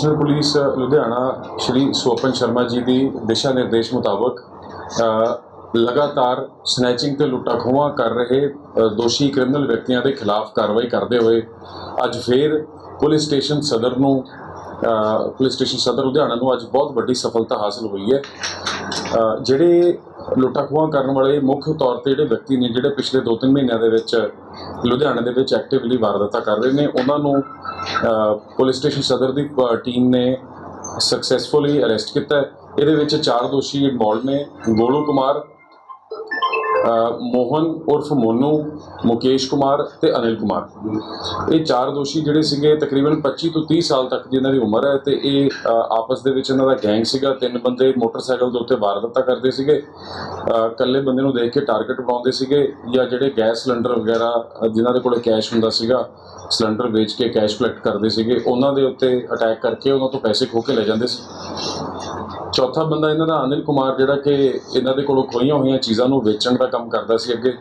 Commissioner police Ludhiana Shri Sopan Sharma ji ਦੀ ਦਿਸ਼ਾ ਨਿਰਦੇਸ਼ ਮੁਤਾਬਕ ਲਗਾਤਾਰ ਸਨੈਚਿੰਗ ਤੇ ਲੁੱਟਾਂ ਖੋਹਾਂ ਕਰ ਰਹੇ ਦੋਸ਼ੀ ਕ੍ਰਿਮੀਨਲ ਵਿਅਕਤੀਆਂ ਦੇ ਖਿਲਾਫ ਕਾਰਵਾਈ ਕਰਦੇ ਹੋਏ ਅੱਜ ਫੇਰ ਪੁਲਿਸ ਸਟੇਸ਼ਨ ਸਦਰ ਨੂੰ ਪੁਲਿਸ ਸਟੇਸ਼ਨ ਸਦਰ ਲੁਧਿਆਣਾ ਨੂੰ ਅੱਜ ਬਹੁਤ ਵੱਡੀ ਸਫਲਤਾ ਹਾਸਲ ਹੋਈ ਹੈ। ਜਿਹੜੇ ਲੁੱਟਾਂ ਕਰਨ ਵਾਲੇ ਮੁੱਖ ਤੌਰ ਤੇ ਜਿਹੜੇ ਵਿਅਕਤੀ ਨੇ, ਜਿਹੜੇ ਪਿਛਲੇ 2-3 ਮਹੀਨਿਆਂ ਦੇ ਵਿੱਚ ਲੁਧਿਆਣਾ ਦੇ ਵਿੱਚ ਐਕਟਿਵਲੀ ਵਾਰਦਾਤਾਂ ਕਰ ਰਹੇ ਨੇ, ਉਹਨਾਂ ਨੂੰ ਪੁਲਿਸ ਸਟੇਸ਼ਨ ਸਦਰ ਦੀ ਟੀਮ ਨੇ ਸਕਸੈਸਫੁਲੀ ਅਰੈਸਟ ਕੀਤਾ ਇਹਦੇ ਵਿੱਚ ਚਾਰ ਦੋਸ਼ੀ ਇਨਵੋਲਡ ਨੇ, ਗੋਲੂ ਕੁਮਾਰ ਮੋਹਨ ਉਰਫ ਮੋਨੂ ਮੁਕੇਸ਼ ਕੁਮਾਰ ਤੇ ਅਨਿਲ ਕੁਮਾਰ। ਇਹ ਚਾਰ ਦੋਸ਼ੀ ਜਿਹੜੇ ਸੀਗੇ ਤਕਰੀਬਨ 25 ਤੋਂ 30 ਸਾਲ ਤੱਕ ਦੀ ਇਹਨਾਂ ਦੀ ਉਮਰ ਹੈ ਤੇ ਇਹ ਆਪਸ ਦੇ ਵਿੱਚ ਇਹਨਾਂ ਦਾ ਗੈਂਗ ਸੀਗਾ। ਤਿੰਨ ਬੰਦੇ ਮੋਟਰਸਾਈਕਲ ਦੇ ਉੱਤੇ ਵਾਰਦਾਤਾਂ ਕਰਦੇ ਸੀਗੇ। ਇਕੱਲੇ ਬੰਦੇ ਨੂੰ ਦੇਖ ਕੇ ਟਾਰਗੇਟ ਬਣਾਉਂਦੇ ਸੀਗੇ ਜਾਂ ਜਿਹੜੇ ਗੈਸ ਸਿਲੰਡਰ ਵਗੈਰਾ ਅ, ਜਿਨ੍ਹਾਂ ਦੇ ਕੋਲ ਕੈਸ਼ ਹੁੰਦਾ ਸੀਗਾ ਸਿਲੰਡਰ ਵੇਚ ਕੇ ਕੈਸ਼ ਕਲੈਕਟ ਕਰਦੇ ਸੀਗੇ ਉਹਨਾਂ ਦੇ ਉੱਤੇ ਅਟੈਕ ਕਰਕੇ ਉਹਨਾਂ ਤੋਂ ਪੈਸੇ ਖੋਹ ਕੇ ਲੈ ਜਾਂਦੇ ਸੀ। ਚੌਥਾ ਬੰਦਾ ਇਹਨਾਂ ਦਾ ਅਨਿਲ ਕੁਮਾਰ ਜਿਹੜਾ ਕਿ ਇਹਨਾਂ ਦੇ ਕੋਲੋਂ ਖੋਈਆਂ ਹੋਈਆਂ ਚੀਜ਼ਾਂ ਨੂੰ ਵੇਚਣ ਦਾ ਕੰਮ ਕਰਦਾ ਸੀ ਅੱਗੇ।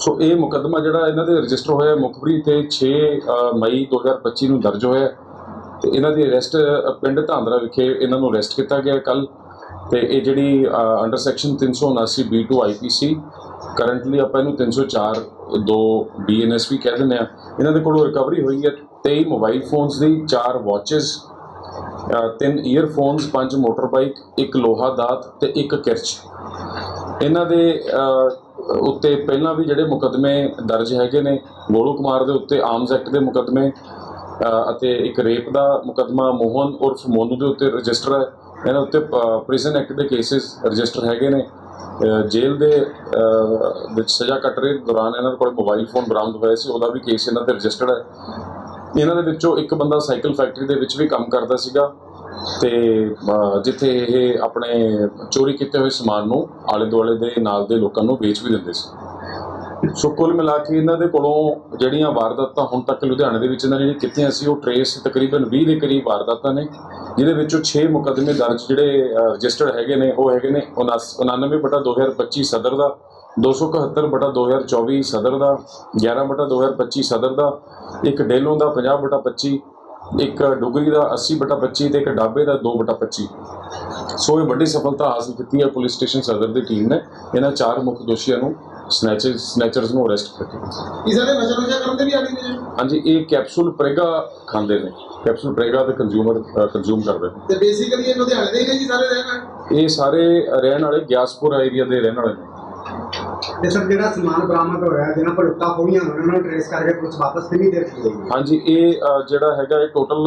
ਸੋ ਇਹ ਮੁਕੱਦਮਾ ਜਿਹੜਾ ਇਹਨਾਂ ਦੇ ਰਜਿਸਟਰ ਹੋਇਆ ਮੁਖਬਰੀ ਤੇ 6 ਅ, ਮਈ 2025 ਨੂੰ ਦਰਜ ਹੋਇਆ ਤੇ ਇਹਨਾਂ ਦੀ ਅਰੈਸਟ ਪਿੰਡ ਧਾਂਦਰਾ ਵਿਖੇ ਇਹਨਾਂ ਨੂੰ ਅਰੈਸਟ ਕੀਤਾ ਗਿਆ ਕੱਲ ਤੇ ਇਹ ਜਿਹੜੀ under section 379 B2 IPC currently ਆਪਾਂ ਇਹਨੂੰ 304 2 ਵੀ ਕਹਿ ਦਿੰਦੇ ਆ ਇਹਨਾਂ ਦੇ ਕੋਲੋਂ ਰਿਕਵਰੀ ਹੋਈ ਹੈ 23 ਮੋਬਾਈਲ ਫੋਨਸ ਦੀ 4 ਵਾਚਸ ਤਿੰਨ ਈਅਰਫੋਨਸ ਪੰਜ ਮੋਟਰ ਬਾਈਕ ਇੱਕ ਲੋਹਾ ਦਾਤ ਤੇ ਇੱਕ ਕਿਰਚ। ਇਹਨਾਂ ਦੇ ਉੱਤੇ ਪਹਿਲਾਂ ਵੀ ਜਿਹੜੇ ਮੁਕੱਦਮੇ ਦਰਜ ਹੈਗੇ ਨੇ, ਗੋਲੂ ਕੁਮਾਰ ਦੇ ਉੱਤੇ ਆਰਮਸ ਐਕਟ ਦੇ ਮੁਕੱਦਮੇ ਅਤੇ ਇੱਕ ਰੇਪ ਦਾ ਮੁਕੱਦਮਾ ਮੋਹਨ ਉਰਫ ਮੋਨੂ ਦੇ ਉੱਤੇ ਰਜਿਸਟਰ ਹੈ। ਇਹਨਾਂ ਉੱਤੇ ਪ੍ਰਿਜ਼ਨ ਐਕਟ ਦੇ ਕੇਸਿਸ ਰਜਿਸਟਰ ਹੈਗੇ ਨੇ। ਜੇਲ੍ਹ ਦੇ ਵਿੱਚ ਸਜ਼ਾ ਕੱਟ ਰਹੇ ਦੌਰਾਨ ਇਹਨਾਂ ਕੋਲ ਮੋਬਾਈਲ ਫੋਨ ਬਰਾਮਦ ਹੋਇਆ ਸੀ, ਉਹਦਾ ਵੀ ਕੇਸ ਇਹਨਾਂ ਤੇ ਰਜਿਸਟਰਡ ਹੈ। ਇਹਨਾਂ ਦੇ ਵਿੱਚੋਂ ਇੱਕ ਬੰਦਾ ਸਾਈਕਲ ਫੈਕਟਰੀ ਦੇ ਵਿੱਚ ਵੀ ਕੰਮ ਕਰਦਾ ਸੀਗਾ ਤੇ ਜਿੱਥੇ ਇਹ ਆਪਣੇ ਚੋਰੀ ਕੀਤੇ ਹੋਏ ਸਮਾਨ ਨੂੰ ਆਲੇ ਦੁਆਲੇ ਦੇ ਨਾਲ ਦੇ ਲੋਕਾਂ ਨੂੰ ਵੇਚ ਵੀ ਦਿੰਦੇ ਸੀ। ਸੋ ਕੁੱਲ ਮਿਲਾ ਕੇ ਇਹਨਾਂ ਦੇ ਕੋਲੋਂ ਜਿਹੜੀਆਂ ਵਾਰਦਾਤਾਂ ਹੁਣ ਤੱਕ ਲੁਧਿਆਣੇ ਦੇ ਵਿੱਚ ਇਹਨਾਂ ਨੇ ਜਿਹੜੀਆਂ ਕੀਤੀਆਂ ਸੀ, ਉਹ ਟਰੇਸ ਤਕਰੀਬਨ 20 ਦੇ ਕਰੀਬ ਵਾਰਦਾਤਾਂ ਨੇ, ਜਿਹਦੇ ਵਿੱਚੋਂ 6 ਮੁਕੱਦਮੇ ਦਰਜ ਜਿਹੜੇ ਰਜਿਸਟਰਡ ਹੈਗੇ ਨੇ, ਉਹ ਹੈਗੇ ਨੇ 99 ਬਟਾ 2025 ਸਦਰ ਦਾ 271 ਬਟਾ 2024 ਸਦਰ ਦਾ 11 ਬਟਾ 2025 ਸਦਰ ਦਾ ਇੱਕ ਡੇਲੋਂ ਦਾ 50 ਬਟਾ 25 ਇੱਕ ਡੁਗਰੀ ਦਾ 80 ਬਟਾ 25 ਤੇ ਇੱਕ ਡਾਬੇ ਦਾ 2 ਬਟਾ 25 ਸੋ ਇਹ ਵੱਡੀ ਸਫਲਤਾ ਹਾਸਲ ਕੀਤੀ ਹੈ ਪੁਲਿਸ ਸਟੇਸ਼ਨ ਸਦਰ ਦੀ ਟੀਮ ਨੇ। ਇਹਨਾਂ ਚਾਰ ਮੁੱਖ ਦੋਸ਼ੀਆਂ ਨੂੰ ਸਨੈਚਰ ਸਨੈਚਰਸ ਨੂੰ ਅਰੈਸਟ ਕੀਤਾ ਕਿਸੇ ਦੇ ਨਸ਼ਾ ਨੁਸ਼ਾ ਕਰਨ ਦੇ ਵੀ ਆਦੀ ਨੇ? ਹਾਂਜੀ ਇਹ ਕੈਪਸੂਲ ਪ੍ਰੇਗਾ ਖਾਂਦੇ ਨੇ। ਕੈਪਸੂਲ ਪ੍ਰੇਗਾ ਤੇ ਕੰਜ਼ਿਊਮਰ ਕੰਜ਼ਿਊਮ ਕਰਦੇ ਨੇ। ਤੇ ਬੇਸਿਕਲੀ ਇਹ ਲੁਧਿਆਣੇ ਦੇ ਹੀ ਨੇ ਜੀ ਸਾਰੇ ਰਹਿਣ ਇਹ ਸਾਰੇ ਰਹਿਣ ਵਾਲੇ ਗਿਆਸਪੁਰ ਏਰੀਆ ਦੇ ਰਹਿਣ ਵਾਲੇ ਨੇ। ਤੇ ਸਰ ਜਿਹੜਾ ਸਮਾਨ ਬਰਾਮਦ ਹੋਇਆ ਜਿਹਨਾਂ ਕੋਲ ਲੁੱਟਾਂ ਹੋਈਆਂ ਉਹਨਾਂ ਨੂੰ ਟ੍ਰੇਸ ਕਰਕੇ ਪੁਲਿਸ ਵਾਪਸ ਕਿੰਨੀ ਦੇਰ ਚ ਹਾਂਜੀ ਇਹ ਅ, ਜਿਹੜਾ ਹੈਗਾ ਇਹ ਟੋਟਲ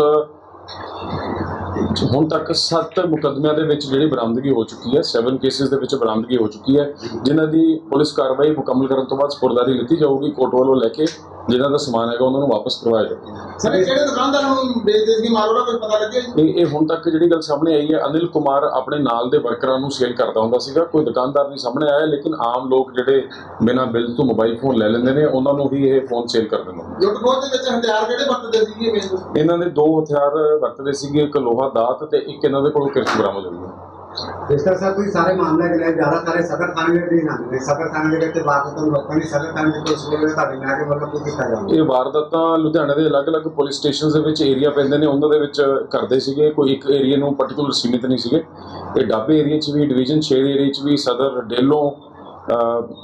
ਹੁਣ ਤੱਕ 7 ਮੁਕੱਦਮਿਆਂ ਦੇ ਵਿੱਚ ਜਿਹੜੀ ਬਰਾਮਦਗੀ ਹੋ ਚੁੱਕੀ ਹੈ 7 ਕੇਸਿਸ ਦੇ ਵਿੱਚ ਬਰਾਮਦਗੀ ਹੋ ਚੁੱਕੀ ਹੈ ਜਿਨ੍ਹਾਂ ਦੀ ਪੁਲਿਸ ਕਾਰਵਾਈ ਮੁਕੰਮਲ ਕਰਨ ਤੋਂ ਬਾਅਦ ਸਪੁਰਦਾਰੀ ਲਿੱਤੀ ਜਾਊਗੀ ਕੋਰਟ ਵੱਲੋਂ ਲੈ ਕੇ ਜਿਨ੍ਹਾਂ ਦਾ ਸਮਾਨ ਹੈਗਾ ਉਹਨਾਂ ਨੂੰ ਵਾਪਸ ਕਰਵਾਇਆ ਜਾਊਗਾ ਸਾਰੇ ਕਿਹੜੇ ਦੁਕਾਨਦਾਰ ਨੂੰ ਵੇਚਦੇ ਸੀ ਮਾਰੋੜਾ ਕੋਈ ਪਤਾ ਲੱਗਿਆ ਜੀ ਇਹ ਇਹ ਹੁਣ ਤੱਕ ਜਿਹੜੀ ਗੱਲ ਸਾਹਮਣੇ ਆਈ ਹੈ ਅਨਿਲ ਕੁਮਾਰ ਆਪਣੇ ਨਾਲ ਦੇ ਵਰਕਰਾਂ ਨੂੰ ਸੇਲ ਕਰਦਾ ਹੁੰਦਾ ਸੀਗਾ। ਕੋਈ ਦੁਕਾਨਦਾਰ ਨਹੀਂ ਸਾਹਮਣੇ ਆਇਆ ਲੇਕਿਨ ਆਮ ਲੋਕ ਜਿਹੜੇ ਬਿਨਾਂ ਬਿੱਲ ਤੋਂ ਮੋਬਾਈਲ ਫੋਨ ਲੈ ਲੈਂਦੇ ਨੇ ਉਹਨਾਂ ਨੂੰ ਹੀ ਇਹ ਫੋਨ ਸੇਲ ਕਰ ਦਿੰਦੇ ਨੇ। ਲੁੱਟ ਖੋਹ ਦੇ ਵਿੱਚ ਹਥਿਆਰ ਕਿਹੜੇ ਵਰਤਦੇ ਸੀ ਇਹ ਮੇਨ ਇਹਨਾਂ ਦੇ ਦੋ ਹਥਿਆਰ ਵਰਤਦੇ ਸੀਗੇ ਇੱਕ ਲੋਹਾ ਦਾਤ ਤੇ ਇੱਕ ਇਹਨਾਂ ਦੇ ਕੋਲੋਂ ਕਿਰਚ ਬਰਾਮਦ ਹੋਈ ਹੈ। ਇਸ ਤਰ੍ਹਾਂ ਸਰ ਤੁਸੀਂ ਸਾਰੇ ਮਾਮਲੇ ਦੇ ਲਈ ਜ਼ਿਆਦਾ ਸਾਰੇ ਸਦਰ ਥਾਣੇ ਦੇ ਨਹੀਂ ਆਉਂਦੇ ਨੇ ਸਦਰ ਥਾਣੇ ਦੇ ਵਿੱਚ ਬਾਤ ਤੋਂ ਲੋਕਾਂ ਦੀ ਸਦਰ ਥਾਣੇ ਦੇ ਪੁਲਿਸ ਵੱਲੋਂ ਤੁਹਾਡੇ ਨਾਲ ਕੇ ਵੱਲੋਂ ਕੀ ਕੀਤਾ ਜਾਂਦਾ ਇਹ ਵਾਰਦਾਤਾਂ ਲੁਧਿਆਣੇ ਦੇ ਅਲੱਗ-ਅਲੱਗ ਪੁਲਿਸ ਸਟੇਸ਼ਨਸ ਦੇ ਵਿੱਚ ਏਰੀਆ ਪੈਂਦੇ ਨੇ ਉਹਨਾਂ ਦੇ ਵਿੱਚ ਕਰਦੇ ਸੀਗੇ। ਕੋਈ ਇੱਕ ਏਰੀਆ ਨੂੰ ਪਾਰਟਿਕੂਲਰ ਸੀਮਿਤ ਨਹੀਂ ਸੀਗੇ। ਇਹ ਡਾਬੇ ਏਰੀਆ 'ਚ ਵੀ ਡਿਵੀਜ਼ਨ 6 ਦੇ ਏਰੀਆ 'ਚ ਵੀ ਸਦਰ ਡੇਲੋਂ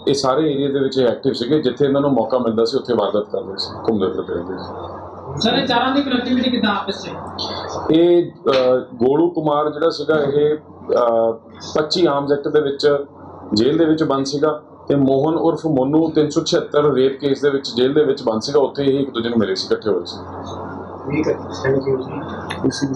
ਇਹ ਸਾਰੇ ਏਰੀਆ ਦੇ ਵਿੱਚ ਐਕਟਿਵ ਸੀਗੇ ਜਿੱਥੇ ਇਹਨਾਂ ਨੂੰ ਮੌਕਾ ਮਿਲਦਾ ਸੀ ਉੱਥੇ ਵਾਰਦਾਤ ਕਰਦੇ ਸੀ ਘੁੰਮਦੇ ਫਿਰਦੇ ਰਹਿੰਦੇ ਸੀ। ਸਰ ਚਾਰਾਂ ਦੀ ਕਨੈਕਟੀਵਿਟੀ ਕਿੱਦਾਂ ਆਪਸ ਚ? ਇਹ ਗੋਲੂ ਕੁਮਾਰ ਜਿਹੜਾ ਸੀਗਾ ਇਹ ਅਹ, 25 ਆਰਮਸ ਐਕਟ ਦੇ ਵਿੱਚ ਜੇਲ੍ਹ ਦੇ ਵਿੱਚ ਬੰਦ ਸੀਗਾ ਤੇ ਮੋਹਨ ਉਰਫ ਮੋਨੂ 376 ਰੇਪ ਕੇਸ ਦੇ ਵਿੱਚ ਜੇਲ੍ਹ ਦੇ ਵਿੱਚ ਬੰਦ ਸੀਗਾ ਉੱਥੇ ਹੀ ਇੱਕ ਦੂਜੇ ਨੂੰ ਮਿਲੇ ਸੀ ਇਕੱਠੇ ਹੋਏ ਸੀ। ਠੀਕ ਹੈ ਥੈਂਕ ਯੂ ਇਸੇ